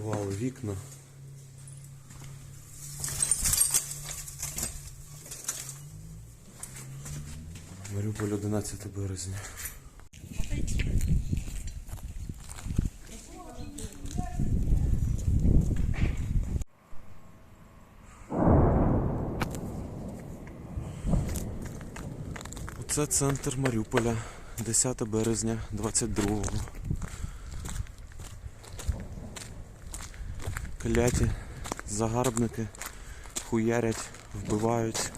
повибивали вікна. Маріуполь 11 березня. Оце центр Маріуполя, 10 березня 22-го. Кляті, загарбники хуярять, вбивають,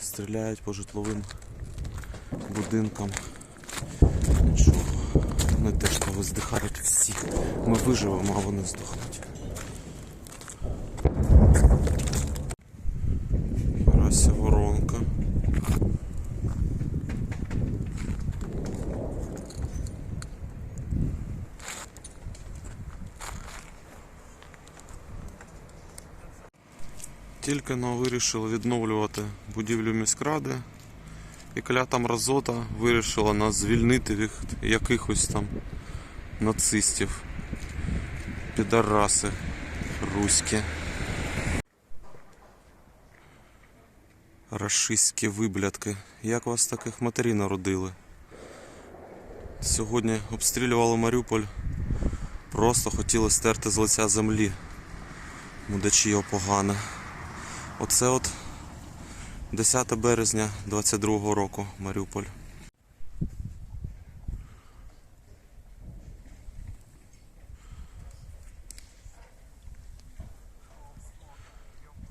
стріляють по житловим будинкам. Нічого, вони теж повиздихають всі. Ми виживемо, а вони здохнуть. Тільки но вирішили відновлювати будівлю міськради. І клята мразота вирішила нас звільнити від якихось там нацистів. Підараси руські. Рашистські виблядки. Як вас таких матерів народили? Сьогодні обстрілювали Маріуполь. Просто хотіли стерти з лиця землі. Мудачі його погане. Оце от 10 березня 22 року Маріуполь.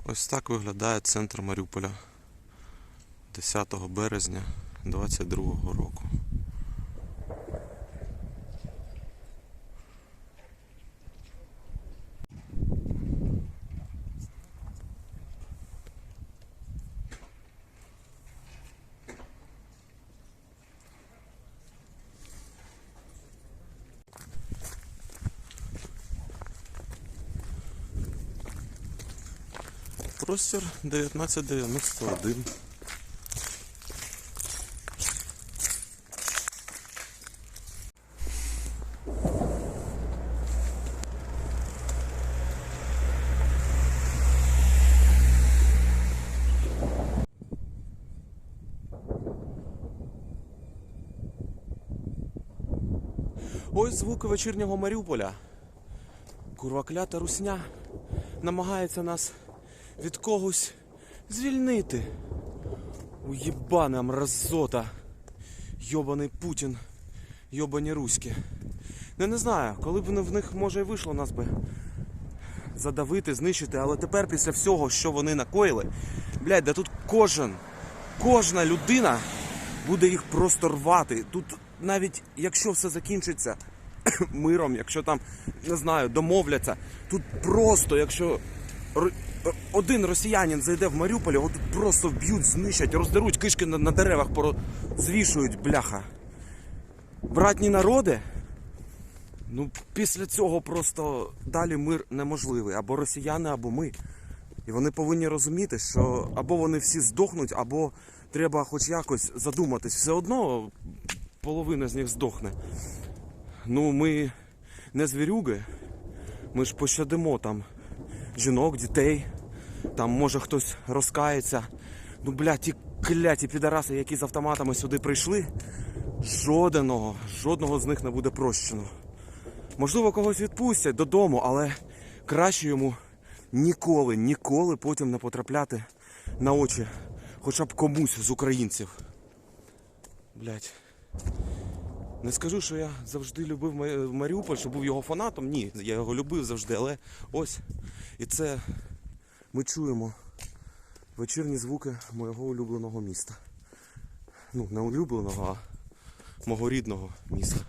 Ось так виглядає центр Маріуполя 10 березня 22 року. Простір 1991. Ось звуки вечірнього Маріуполя. Курва клята русня намагається нас від когось звільнити. Уєбана мразота. Йобаний Путін. Йобані руські. Не, не знаю, коли б в них може і вийшло нас би задавити, знищити, але тепер після всього, що вони накоїли, блядь, да тут кожен, кожна людина буде їх просто рвати. Тут навіть якщо все закінчиться миром, якщо там, не знаю, домовляться, тут просто, якщо один росіянин зайде в Маріуполь, тут просто вб'ють, знищать, роздеруть кишки на, на деревах, звішують, бляха. Братні народи. Ну, після цього просто далі мир неможливий. Або росіяни, або ми. І вони повинні розуміти, що або вони всі здохнуть, або треба хоч якось задуматись. Все одно половина з них здохне. Ну, ми не звірюги, ми ж пощадимо там жінок, дітей. Там може хтось розкається. Ну, бля, ті кляті підараси, які з автоматами сюди прийшли, жодного, жодного з них не буде прощено. Можливо, когось відпустять додому, але краще йому ніколи, ніколи потім не потрапляти на очі хоча б комусь з українців. Блять. Не скажу, що я завжди любив Маріуполь, що був його фанатом. Ні, я його любив завжди, але ось. І це ми чуємо вечірні звуки моєго улюбленого міста. Ну, не улюбленого, а мого рідного міста.